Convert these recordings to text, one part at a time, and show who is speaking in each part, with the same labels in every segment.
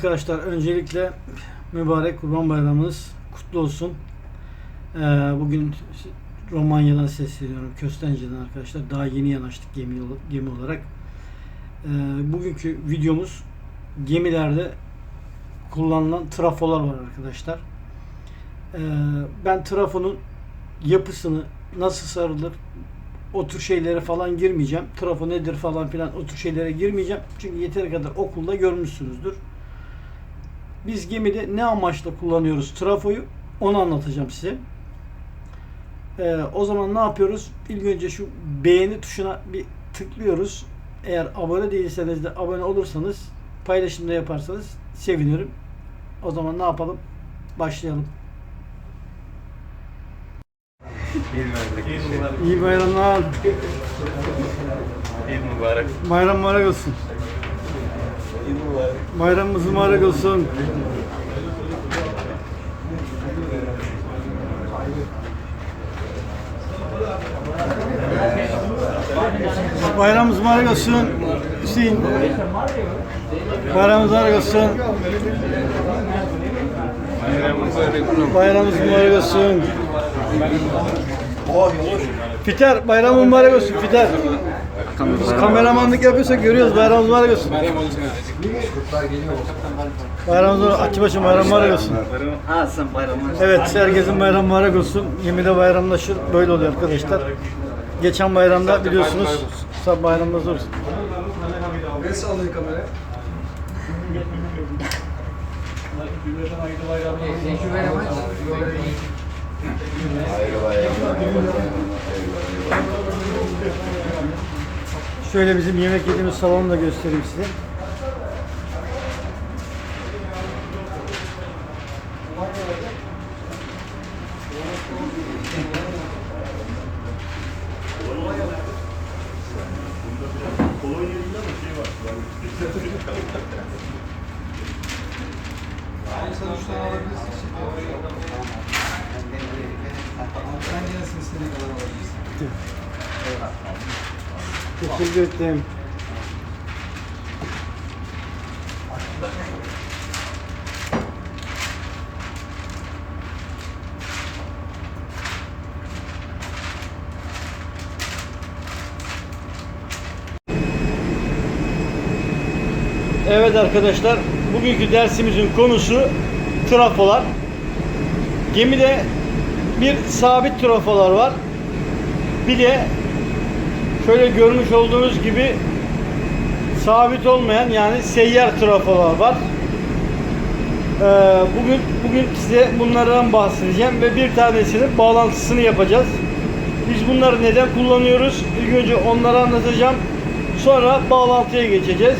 Speaker 1: arkadaşlar öncelikle mübarek Kurban Bayramınız kutlu olsun. Ee, bugün Romanya'dan sesleniyorum. Köstence'den arkadaşlar. Daha yeni yanaştık gemi, gemi olarak. Ee, bugünkü videomuz gemilerde kullanılan trafolar var arkadaşlar. Ee, ben trafonun yapısını nasıl sarılır o tür şeylere falan girmeyeceğim. Trafo nedir falan filan o tür şeylere girmeyeceğim. Çünkü yeteri kadar okulda görmüşsünüzdür. Biz gemide ne amaçla kullanıyoruz trafoyu onu anlatacağım size. Ee, o zaman ne yapıyoruz? İlk önce şu beğeni tuşuna bir tıklıyoruz. Eğer abone değilseniz de abone olursanız paylaşımda yaparsanız sevinirim. O zaman ne yapalım? Başlayalım. İyi bayramlar.
Speaker 2: İyi mübarek.
Speaker 1: Bayram mübarek olsun. Bayramımız mübarek olsun. Bayramımız mübarek olsun. Hüseyin. Bayramımız mübarek olsun. Bayramımız mübarek olsun. Fiter, bayramın mübarek olsun Fiter. Biz kameramanlık yapıyorsak görüyoruz bayramımız mübarek olsun. Bayramımız mübarek Açıbaşı bayram mübarek olsun.
Speaker 3: Ha sen bayramlar.
Speaker 1: Evet herkesin bayramı mübarek olsun. Gemide bayramlaşır. Böyle oluyor arkadaşlar. Geçen bayramda biliyorsunuz sabah bayramda zor.
Speaker 4: Ne sallıyor kamera? Thank you very much.
Speaker 1: Şöyle bizim yemek yediğimiz salonu da göstereyim size.
Speaker 4: Tane alabilirsin. Sen gelsin istediğin kadar alabilirsin.
Speaker 1: Teşekkür ederim. Evet arkadaşlar, bugünkü dersimizin konusu trafolar. Gemide bir sabit trafolar var. Bir de şöyle görmüş olduğunuz gibi sabit olmayan yani seyyar trafolar var. Ee, bugün bugün size bunlardan bahsedeceğim ve bir tanesinin bağlantısını yapacağız. Biz bunları neden kullanıyoruz? İlk önce onları anlatacağım. Sonra bağlantıya geçeceğiz.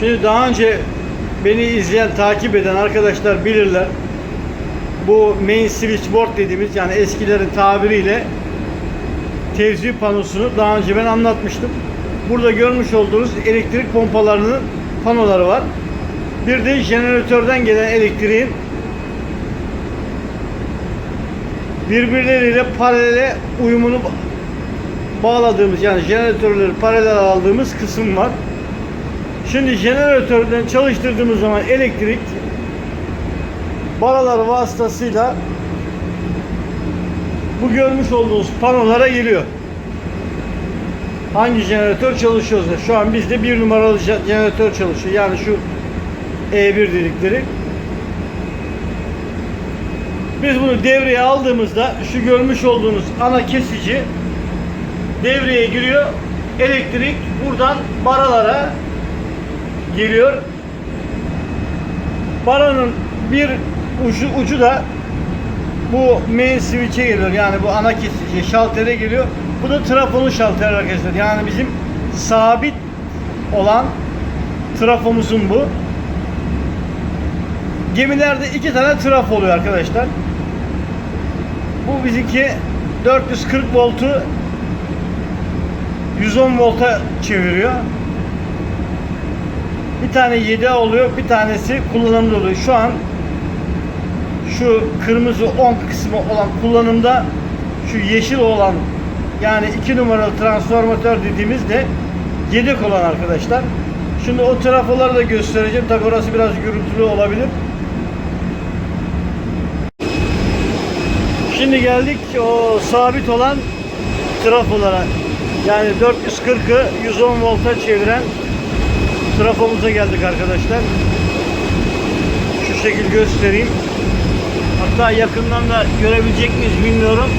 Speaker 1: Şimdi daha önce beni izleyen, takip eden arkadaşlar bilirler. Bu main switchboard dediğimiz yani eskilerin tabiriyle tevzi panosunu daha önce ben anlatmıştım. Burada görmüş olduğunuz elektrik pompalarının panoları var. Bir de jeneratörden gelen elektriğin birbirleriyle paralele uyumunu bağladığımız yani jeneratörleri paralel aldığımız kısım var. Şimdi jeneratörden çalıştırdığımız zaman elektrik baralar vasıtasıyla bu görmüş olduğunuz panolara geliyor. Hangi jeneratör çalışıyorsa şu an bizde bir numaralı je- jeneratör çalışıyor. Yani şu E1 dedikleri. Biz bunu devreye aldığımızda şu görmüş olduğunuz ana kesici devreye giriyor. Elektrik buradan baralara geliyor. Baranın bir ucu, ucu da bu main switch'e geliyor. Yani bu ana kesici şaltere geliyor. Bu da trafonun şalteri arkadaşlar. Yani bizim sabit olan trafomuzun bu. Gemilerde iki tane trafo oluyor arkadaşlar. Bu bizimki 440 voltu 110 volta çeviriyor. Bir tane 7 oluyor, bir tanesi kullanımda oluyor. Şu an şu kırmızı 10 kısmı olan kullanımda şu yeşil olan yani 2 numaralı transformatör dediğimiz de yedek olan arkadaşlar. Şimdi o trafoları da göstereceğim. Tabi orası biraz gürültülü olabilir. Şimdi geldik o sabit olan trafolara. Yani 440'ı 110 volta çeviren trafomuza geldik arkadaşlar. Şu şekil göstereyim. Hatta yakından da görebilecek miyiz bilmiyorum.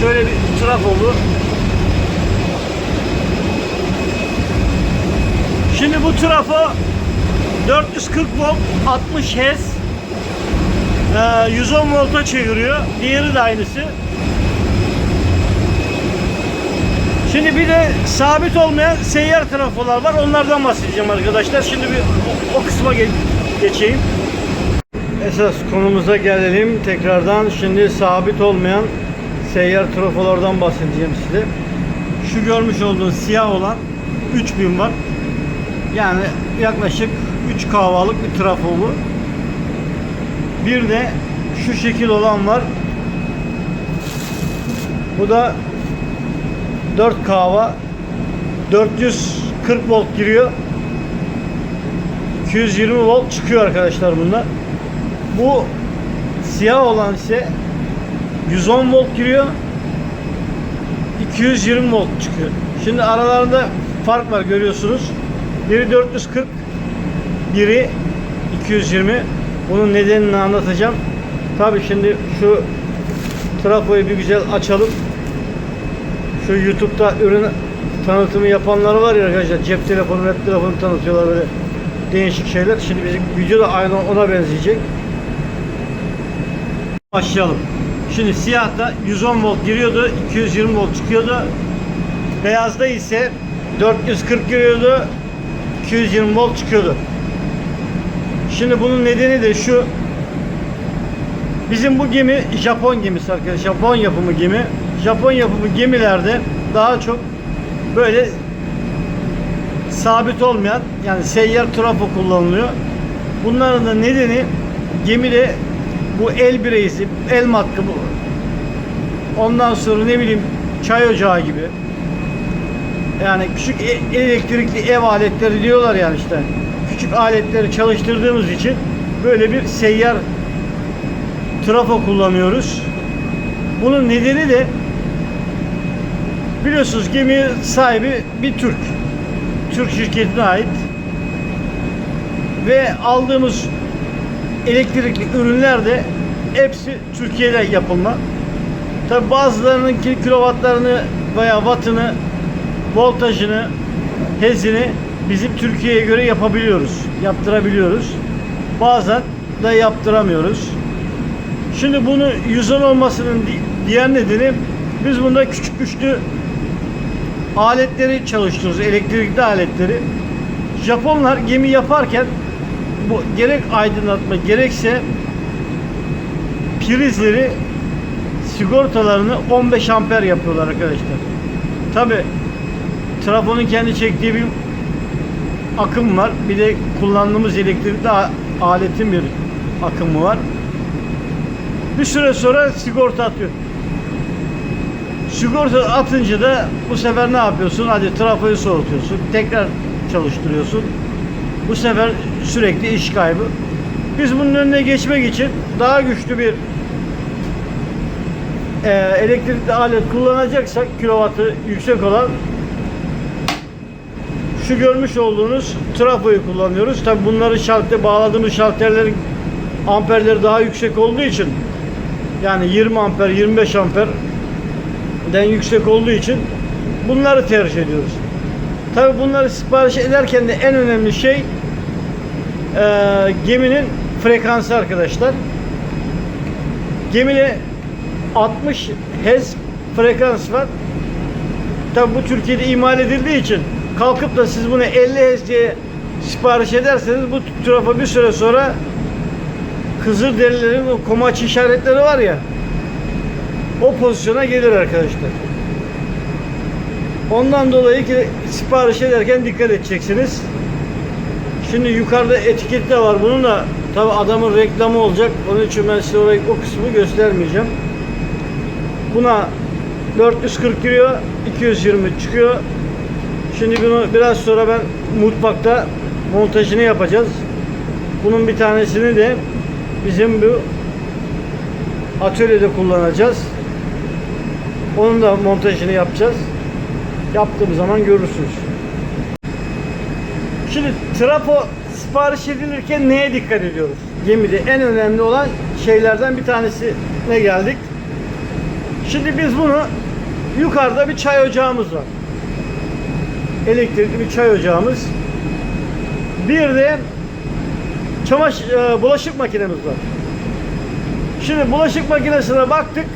Speaker 1: Şöyle bir trafo bu. Şimdi bu trafo 440 volt 60 Hz ee, 110 volta çeviriyor. Diğeri de aynısı. Şimdi bir de sabit olmayan seyyar trafolar var. Onlardan bahsedeceğim arkadaşlar. Şimdi bir o, o kısma ge- geçeyim. Esas konumuza gelelim tekrardan. Şimdi sabit olmayan seyyar trafolardan bahsedeceğim size. Şu görmüş olduğunuz siyah olan 3000 var. Yani yaklaşık 3 kahvalık bir trafo bu. Bir de şu şekil olan var. Bu da 4 kahva 440 volt giriyor. 220 volt çıkıyor arkadaşlar bunlar. Bu siyah olan ise 110 volt giriyor. 220 volt çıkıyor. Şimdi aralarında fark var görüyorsunuz. Biri 440, biri 220. Bunun nedenini anlatacağım. Tabi şimdi şu trafoyu bir güzel açalım. Şu YouTube'da ürün tanıtımı yapanlar var ya arkadaşlar cep telefonu, web telefonu tanıtıyorlar böyle değişik şeyler. Şimdi bizim video da aynı ona benzeyecek. Başlayalım. Şimdi siyahta 110 volt giriyordu, 220 volt çıkıyordu. Beyazda ise 440 giriyordu, 220 volt çıkıyordu. Şimdi bunun nedeni de şu. Bizim bu gemi Japon gemisi arkadaşlar. Japon yapımı gemi. Japon yapımı gemilerde daha çok böyle sabit olmayan yani seyyar trafo kullanılıyor. Bunların da nedeni gemide bu el bireysi, el matkı bu. Ondan sonra ne bileyim çay ocağı gibi. Yani küçük e- elektrikli ev aletleri diyorlar yani işte. Küçük aletleri çalıştırdığımız için böyle bir seyyar trafo kullanıyoruz. Bunun nedeni de biliyorsunuz gemi sahibi bir Türk. Türk şirketine ait. Ve aldığımız elektrikli ürünler de hepsi Türkiye'de yapılma. Tabi bazılarının ki- kilovatlarını veya wattını, voltajını, hezini bizim Türkiye'ye göre yapabiliyoruz. Yaptırabiliyoruz. Bazen de yaptıramıyoruz. Şimdi bunu 110 olmasının di- diğer nedeni biz bunda küçük güçlü aletleri çalıştırıyoruz. Elektrikli aletleri. Japonlar gemi yaparken bu gerek aydınlatma gerekse prizleri sigortalarını 15 amper yapıyorlar arkadaşlar. Tabi trafonun kendi çektiği bir akım var. Bir de kullandığımız elektrikli aletin bir akımı var. Bir süre sonra sigorta atıyor. Sigorta atınca da bu sefer ne yapıyorsun? Hadi trafoyu soğutuyorsun. Tekrar çalıştırıyorsun. Bu sefer sürekli iş kaybı. Biz bunun önüne geçmek için daha güçlü bir e, elektrikli alet kullanacaksak kilovatı yüksek olan şu görmüş olduğunuz trafoyu kullanıyoruz. Tabi bunları şalter bağladığımız şalterlerin amperleri daha yüksek olduğu için yani 20 amper 25 amperden yüksek olduğu için bunları tercih ediyoruz. Tabi bunları sipariş ederken de en önemli şey e, geminin frekansı arkadaşlar. Gemide 60 Hz frekans var. Tabi bu Türkiye'de imal edildiği için kalkıp da siz bunu 50 Hz diye sipariş ederseniz bu trafo bir süre sonra Kızılderililerin o komaç işaretleri var ya o pozisyona gelir arkadaşlar. Ondan dolayı ki sipariş ederken dikkat edeceksiniz. Şimdi yukarıda etiketi de var bunun da tabi adamın reklamı olacak. Onun için ben size orayı, o kısmı göstermeyeceğim. Buna 440 giriyor, 220 çıkıyor. Şimdi bunu biraz sonra ben mutfakta montajını yapacağız. Bunun bir tanesini de bizim bu atölyede kullanacağız. Onun da montajını yapacağız. Yaptığım zaman görürsünüz. Şimdi trafo sipariş edilirken neye dikkat ediyoruz? Gemide en önemli olan şeylerden bir tanesine geldik. Şimdi biz bunu yukarıda bir çay ocağımız var. Elektrikli bir çay ocağımız. Bir de çamaş e, bulaşık makinemiz var. Şimdi bulaşık makinesine baktık.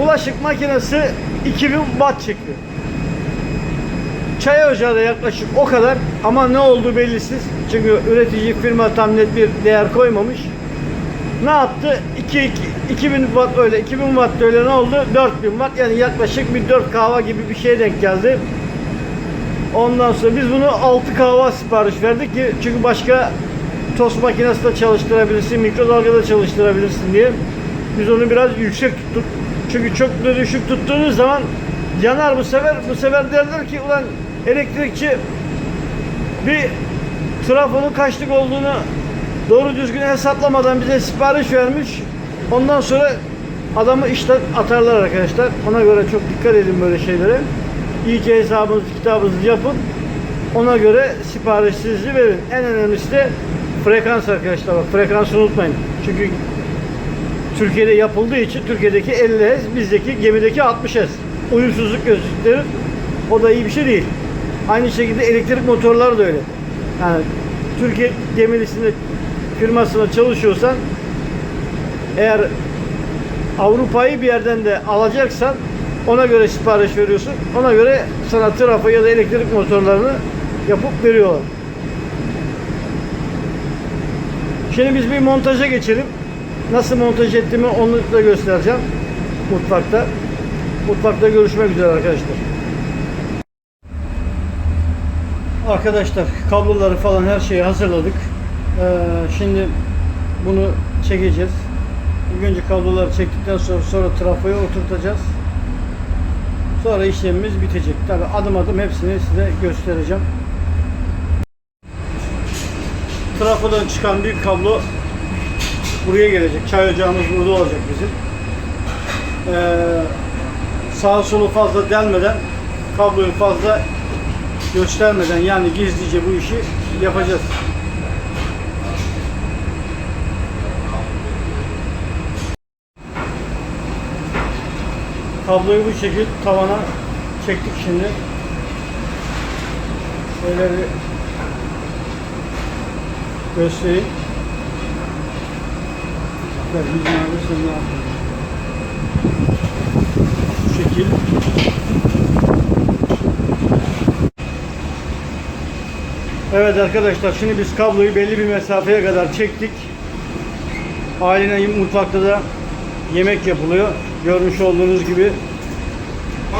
Speaker 1: Bulaşık makinesi 2000 watt çekiyor. Çay ocağı da yaklaşık o kadar ama ne olduğu bellisiz. Çünkü üretici firma tam net bir değer koymamış. Ne yaptı? 2, 2 2000 watt öyle, 2000 watt öyle ne oldu? 4000 watt yani yaklaşık bir 4 kahva gibi bir şeye denk geldi. Ondan sonra biz bunu 6 kahva sipariş verdik ki çünkü başka tost makinesi de çalıştırabilirsin, mikrodalga da çalıştırabilirsin diye. Biz onu biraz yüksek tuttuk. Çünkü çok düşük tuttuğunuz zaman yanar bu sefer. Bu sefer derler ki ulan elektrikçi bir trafonun kaçlık olduğunu doğru düzgün hesaplamadan bize sipariş vermiş. Ondan sonra adamı işten atarlar arkadaşlar. Ona göre çok dikkat edin böyle şeylere. İyice hesabınızı kitabınızı yapın. Ona göre siparişinizi verin. En önemlisi de frekans arkadaşlar. Bak frekansı unutmayın. Çünkü Türkiye'de yapıldığı için Türkiye'deki 50 Hz, bizdeki gemideki 60 Hz. Uyumsuzluk gösterir. O da iyi bir şey değil. Aynı şekilde elektrik motorları da öyle. Yani Türkiye gemilisinde firmasına çalışıyorsan eğer Avrupa'yı bir yerden de alacaksan ona göre sipariş veriyorsun. Ona göre sana trafo ya da elektrik motorlarını yapıp veriyorlar. Şimdi biz bir montaja geçelim. Nasıl montaj ettiğimi onu da göstereceğim. Mutfakta. Mutfakta görüşmek üzere arkadaşlar. Arkadaşlar kabloları falan her şeyi hazırladık. Ee, şimdi bunu çekeceğiz. İlk önce kabloları çektikten sonra sonra trafoya oturtacağız. Sonra işlemimiz bitecek. Tabi adım adım hepsini size göstereceğim. Trafodan çıkan bir kablo buraya gelecek. Çay ocağımız burada olacak bizim. Ee, sağa solu fazla delmeden kabloyu fazla göstermeden yani gizlice bu işi yapacağız. Kabloyu bu şekilde tavana çektik şimdi. Şöyle bir göstereyim. Bu şekil. Evet arkadaşlar şimdi biz kabloyu belli bir mesafeye kadar çektik. Ailenin mutfakta da yemek yapılıyor. Görmüş olduğunuz gibi.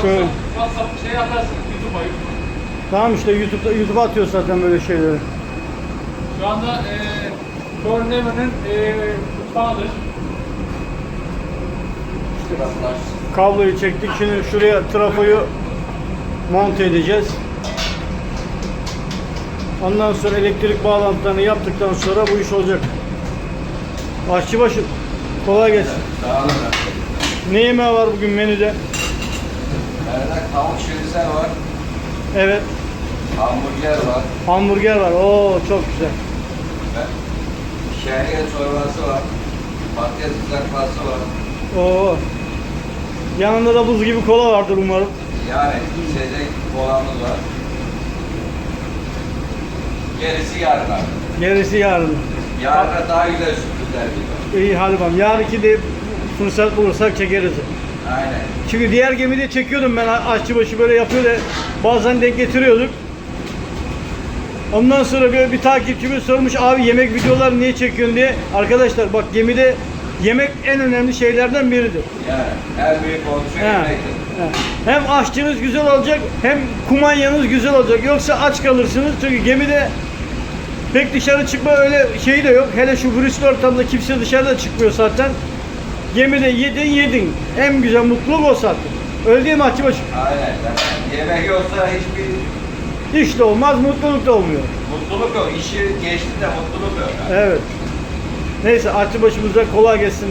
Speaker 1: Şöyle.
Speaker 2: WhatsApp şey atarsınız YouTube'a.
Speaker 1: Tamam işte YouTube'da YouTube'a atıyor zaten böyle şeyleri.
Speaker 2: Şu anda e, Cornever'ın e, mutfağıdır.
Speaker 1: Kabloyu çektik. Şimdi şuraya trafoyu monte edeceğiz. Ondan sonra elektrik bağlantılarını yaptıktan sonra bu iş olacak. Aşçıbaşı kolay gelsin.
Speaker 3: Sağ olun.
Speaker 1: Ne yemeği var bugün menüde?
Speaker 3: Arada tavuk şirse var,
Speaker 1: Evet.
Speaker 3: hamburger var,
Speaker 1: Hamburger var. Oo çok güzel.
Speaker 3: ve şehriye çorbası var, patates kızartması var.
Speaker 1: Oo. Yanında da buz gibi kola vardır umarım.
Speaker 3: Yani içecek kolamız var. Gerisi yarın abi.
Speaker 1: Gerisi yarın.
Speaker 3: Yarına daha güzel sürprizler geliyor.
Speaker 1: İyi hadi bakalım. Yarınki de fırsat bulursak çekeriz.
Speaker 3: Aynen.
Speaker 1: Çünkü diğer gemide çekiyordum ben aşçıbaşı böyle yapıyor da bazen denk getiriyorduk. Ondan sonra böyle bir takipçimiz sormuş abi yemek videoları niye çekiyorsun diye. Arkadaşlar bak gemide yemek en önemli şeylerden biridir.
Speaker 3: Yani en büyük fonksiyon
Speaker 1: He.
Speaker 3: yemektir.
Speaker 1: He. Hem aşçınız güzel olacak hem kumanyanız güzel olacak. Yoksa aç kalırsınız çünkü gemide pek dışarı çıkma öyle şeyi de yok. Hele şu virüslü ortamda kimse dışarıda çıkmıyor zaten. Gemide yedin yedin. En güzel mutluluk o zaten. Öyle değil mi Hatice
Speaker 3: Aynen. Yemek yoksa hiçbir
Speaker 1: Hiç de olmaz, mutluluk da olmuyor.
Speaker 3: mutluluk yok. İşi geçti de mutluluk yok.
Speaker 1: Evet. Neyse Hatice başımıza kolay gelsin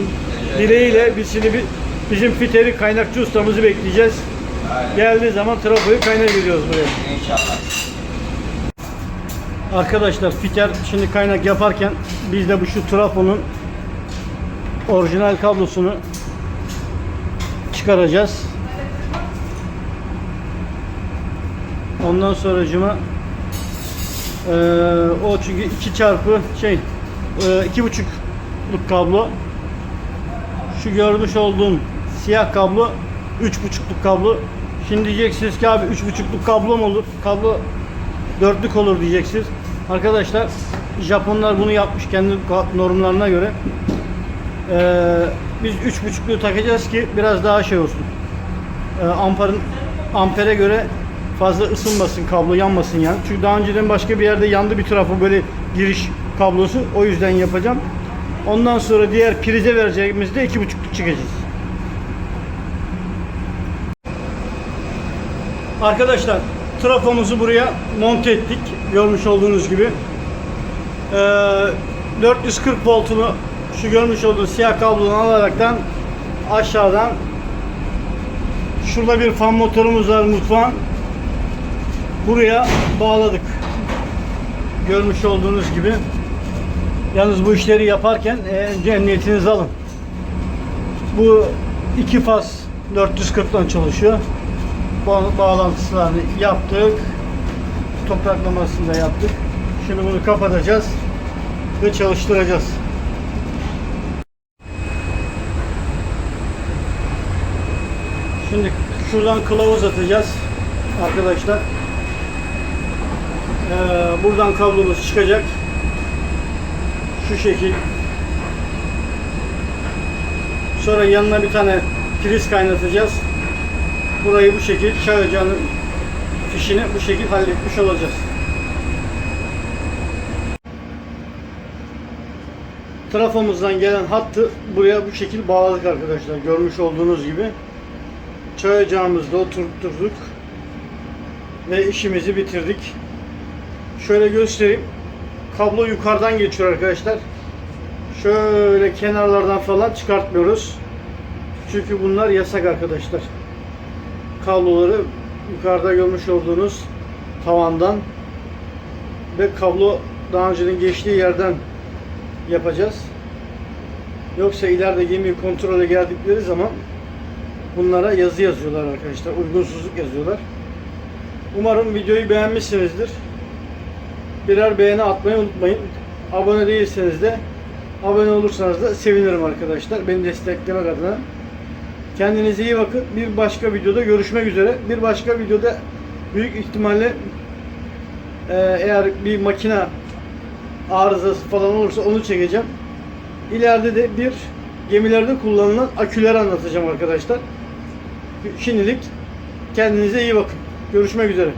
Speaker 1: dileğiyle biz şimdi bir, bizim fiteri kaynakçı ustamızı bekleyeceğiz.
Speaker 3: Aynen.
Speaker 1: Geldiği zaman trafoyu kaynar gidiyoruz buraya.
Speaker 3: İnşallah.
Speaker 1: Arkadaşlar fiter şimdi kaynak yaparken biz de bu şu trafonun orijinal kablosunu çıkaracağız. Ondan sonra cıma o çünkü 2 çarpı şey eee, iki buçukluk kablo. Şu görmüş olduğum siyah kablo üç buçukluk kablo. Şimdi diyeceksiniz ki abi üç buçukluk kablo mu olur? Kablo dörtlük olur diyeceksiniz. Arkadaşlar Japonlar bunu yapmış kendi normlarına göre. Eee, biz üç buçukluğu takacağız ki biraz daha şey olsun. Eee, amperin ampere göre fazla ısınmasın kablo yanmasın yani. Çünkü daha önceden başka bir yerde yandı bir tarafı böyle giriş kablosu. O yüzden yapacağım ondan sonra diğer prize vereceğimizde iki buçukluk çıkacağız Arkadaşlar trafomuzu buraya monte ettik. Görmüş olduğunuz gibi. Ee, 440 voltunu şu görmüş olduğunuz siyah kablodan alaraktan aşağıdan şurada bir fan motorumuz var mutfağın. Buraya bağladık. Görmüş olduğunuz gibi. Yalnız bu işleri yaparken önce emniyetinizi alın. Bu iki faz 440'dan çalışıyor ba- bağlantısını yaptık. Topraklamasını da yaptık. Şimdi bunu kapatacağız ve çalıştıracağız. Şimdi şuradan kılavuz atacağız arkadaşlar. Ee, buradan kablomuz çıkacak. Şu şekil. Sonra yanına bir tane priz kaynatacağız. Burayı bu şekil çay ocağının fişini bu şekil halletmiş olacağız. Trafomuzdan gelen hattı buraya bu şekil bağladık arkadaşlar. Görmüş olduğunuz gibi. Çay ocağımızda oturtturduk. Ve işimizi bitirdik. Şöyle göstereyim. Kablo yukarıdan geçiyor arkadaşlar. Şöyle kenarlardan falan çıkartmıyoruz. Çünkü bunlar yasak arkadaşlar kabloları yukarıda görmüş olduğunuz tavandan ve kablo daha önceden geçtiği yerden yapacağız. Yoksa ileride gemiyi kontrole geldikleri zaman bunlara yazı yazıyorlar arkadaşlar. Uygunsuzluk yazıyorlar. Umarım videoyu beğenmişsinizdir. Birer beğeni atmayı unutmayın. Abone değilseniz de abone olursanız da sevinirim arkadaşlar. Beni desteklemek adına. Kendinize iyi bakın. Bir başka videoda görüşmek üzere. Bir başka videoda büyük ihtimalle e, eğer bir makine arızası falan olursa onu çekeceğim. İleride de bir gemilerde kullanılan aküleri anlatacağım arkadaşlar. Şimdilik kendinize iyi bakın. Görüşmek üzere.